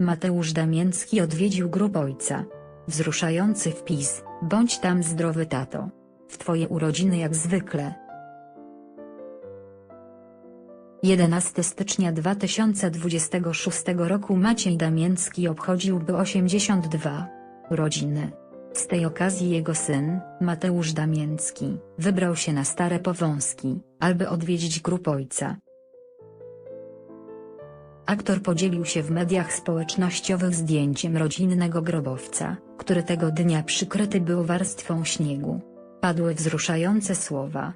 Mateusz Damięcki odwiedził grób ojca. Wzruszający wpis, bądź tam zdrowy tato. W twoje urodziny jak zwykle. 11 stycznia 2026 roku Maciej Damięcki obchodziłby 82 urodziny. Z tej okazji jego syn, Mateusz Damięcki, wybrał się na Stare Powązki, aby odwiedzić grób ojca. Aktor podzielił się w mediach społecznościowych zdjęciem rodzinnego grobowca, który tego dnia przykryty był warstwą śniegu. Padły wzruszające słowa.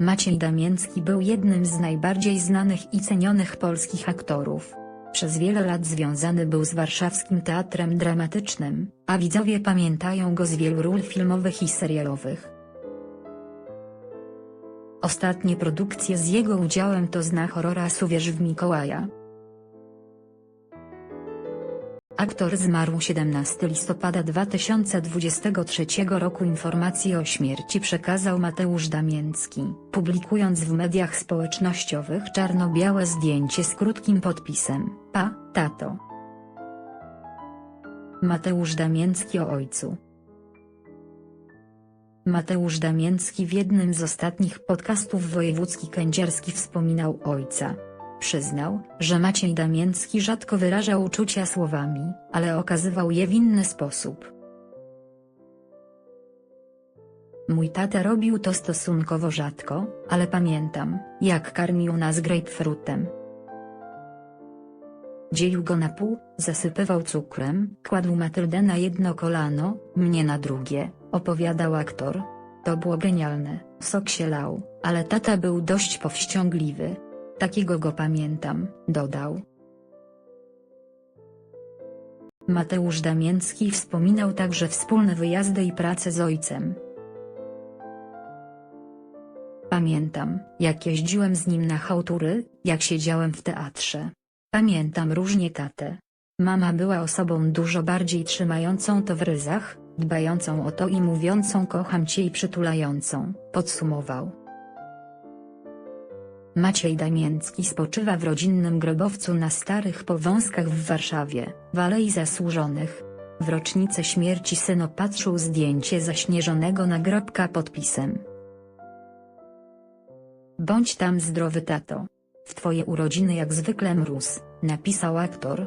Maciej Damięcki był jednym z najbardziej znanych i cenionych polskich aktorów. Przez wiele lat związany był z warszawskim teatrem dramatycznym, a widzowie pamiętają go z wielu ról filmowych i serialowych. Ostatnie produkcje z jego udziałem to Zna horrora Uwierz w Mikołaja. Aktor zmarł 17 listopada 2023 roku informacje o śmierci przekazał Mateusz Damięcki, publikując w mediach społecznościowych czarno-białe zdjęcie z krótkim podpisem, pa, tato. Mateusz Damięcki o ojcu. Mateusz Damięcki w jednym z ostatnich podcastów wojewódzki kędzierski wspominał ojca. Przyznał, że Maciej Damięcki rzadko wyrażał uczucia słowami, ale okazywał je w inny sposób. Mój tata robił to stosunkowo rzadko, ale pamiętam, jak karmił nas grapefruitem. Dzielił go na pół, zasypywał cukrem, kładł Matyldę na jedno kolano, mnie na drugie, opowiadał aktor. To było genialne, sok się lał, ale tata był dość powściągliwy. Takiego go pamiętam, dodał. Mateusz Damięcki wspominał także wspólne wyjazdy i pracę z ojcem. Pamiętam, jak jeździłem z nim na chałtury, jak siedziałem w teatrze. Pamiętam różnie tatę. Mama była osobą dużo bardziej trzymającą to w ryzach, dbającą o to i mówiącą kocham cię i przytulającą, podsumował. Maciej Damięcki spoczywa w rodzinnym grobowcu na Starych Powązkach w Warszawie, w Alei Zasłużonych. W rocznicę śmierci syn opatrzył zdjęcie zaśnieżonego nagrobka podpisem. Bądź tam zdrowy tato. W twoje urodziny jak zwykle mróz, napisał aktor,